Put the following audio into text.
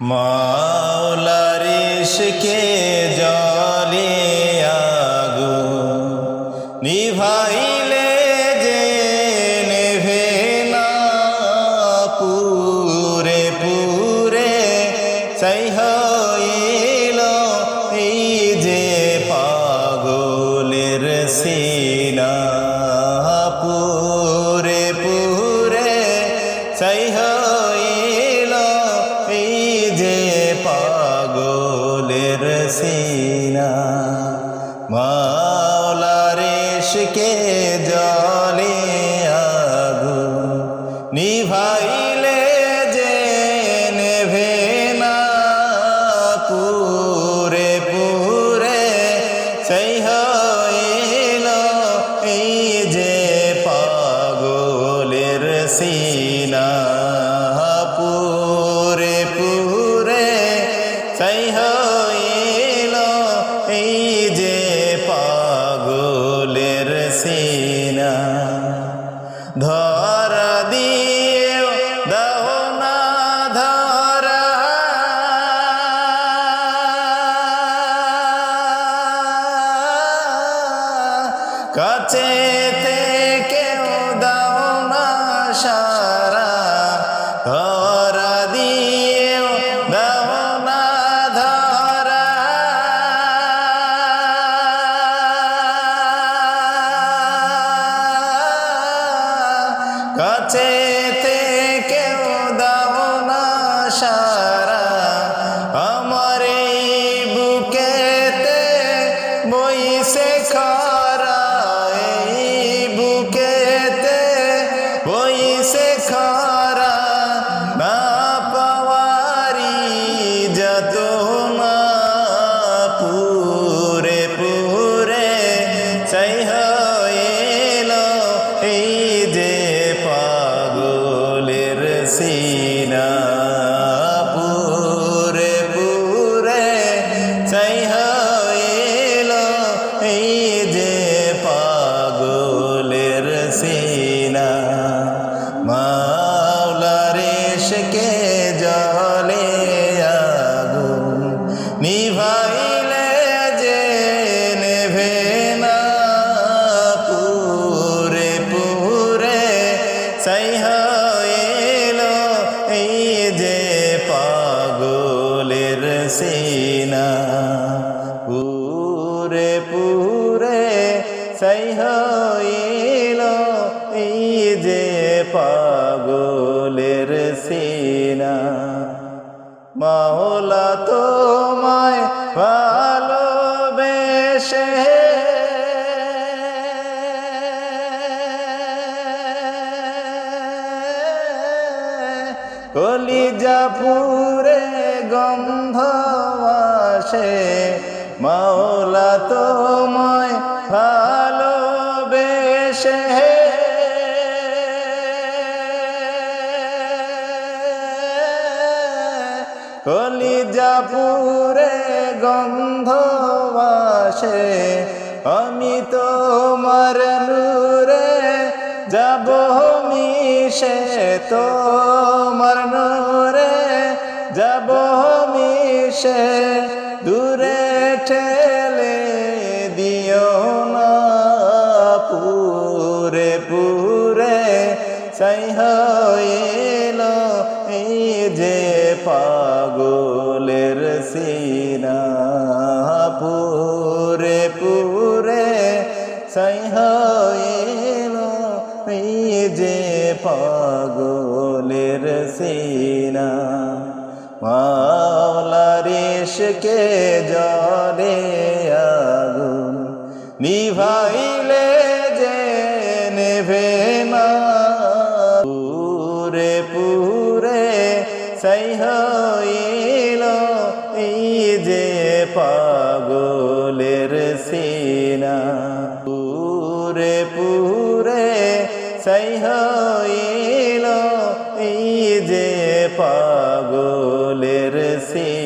মাওলারিশকে জলে আগো, নিভাইলে যে নেভে না পুরে পুরে, চাই হইল এই যে পাগলের সিনা। পুরে পুরে, চাই হইল মাওলারেশকে জলে আগুন নিভাইলে যে নেভে না পুরে পুরে সেই হইল এই যে পাগলের সিনা। পুরে পুরে সেই হইল এই যে কাছে কেউ দাও না সারা, ধরা দিয়ে দাও না ধরা। কাছে কেউ দাও না সারা খারা না পাওয়ারি যত মা পুরে পুরে চাই নিভাইলে যে নেভে না পুরে পুরে সাই হইল এই যে পাগলের সিনা। পুরে পুরে সাই হইল এই যে পাগলের সিনা। মাওলা তোমায় কলিজাপুরে গন্ধ আসে মাওলা তোমায় ভালোবেসে। কলিজাপুরে গন্ধ আসে আমি তোমার নূরে যাব মিশে তোমার নূরে যাব মিশে। দূরে ঠেলে দিও না পুরে পুরে। সাই হইল এই যে পাগলের সিনা। পুরে পাগলের সিনা। মাওলারেশকে জলে আগুন নিভাইলে যে নেভে পুরে পুরে সাই হইল এই যে পাগলের সিনা। সেই হইল এই যে পাগলের সে